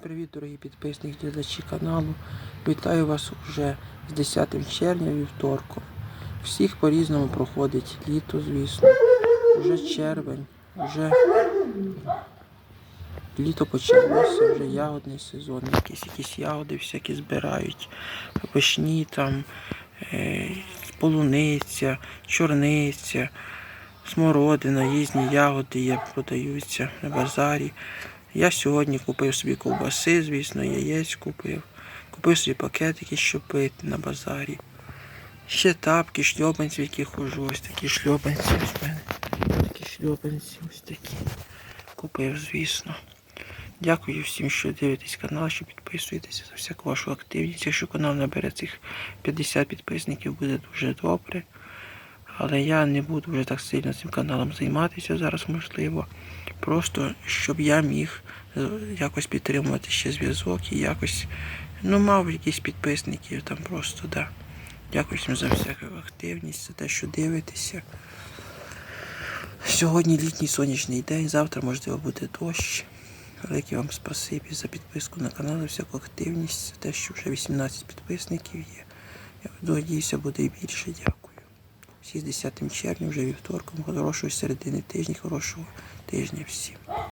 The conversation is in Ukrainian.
Привіт, дорогі підписники, глядачі каналу. Вітаю вас уже з 10 червня вівторком. Всіх по-різному проходить літо, звісно. Уже червень, вже літо почалося, вже ягодний сезон, якісь, якісь ягоди всякі збирають. Вишні там, е, полуниця, чорниця, смородина, різні ягоди є, продаються на базарі. Я сьогодні купив собі ковбаси, звісно, яєць купив. Купив собі пакетики, щоб пити на базарі. Ще тапки, шльопанці, в які хожу. Ось такі шльопанці ось в мене. Такі шльопанці, ось такі. Купив, звісно. Дякую всім, що дивитесь канал, що підписуєтеся за всяку вашу активність. Якщо канал набере цих 50 підписників, буде дуже добре. Але я не буду вже так сильно цим каналом займатися зараз, можливо. Просто щоб я міг е, якось підтримувати ще зв'язок і якось, ну, мав якісь підписників там просто, да. Дякую всім за всяку активність, за те, що дивитеся. Сьогодні літній сонячний день, завтра можливо буде дощ. Велике вам спасибі за підписку на канал, за всяку активність, за те, що вже 18 підписників є. Я надіюся, буде і більше. Дякую. З 10 червня, вже вівторком, хорошої середини тижня, хорошого тижня всім.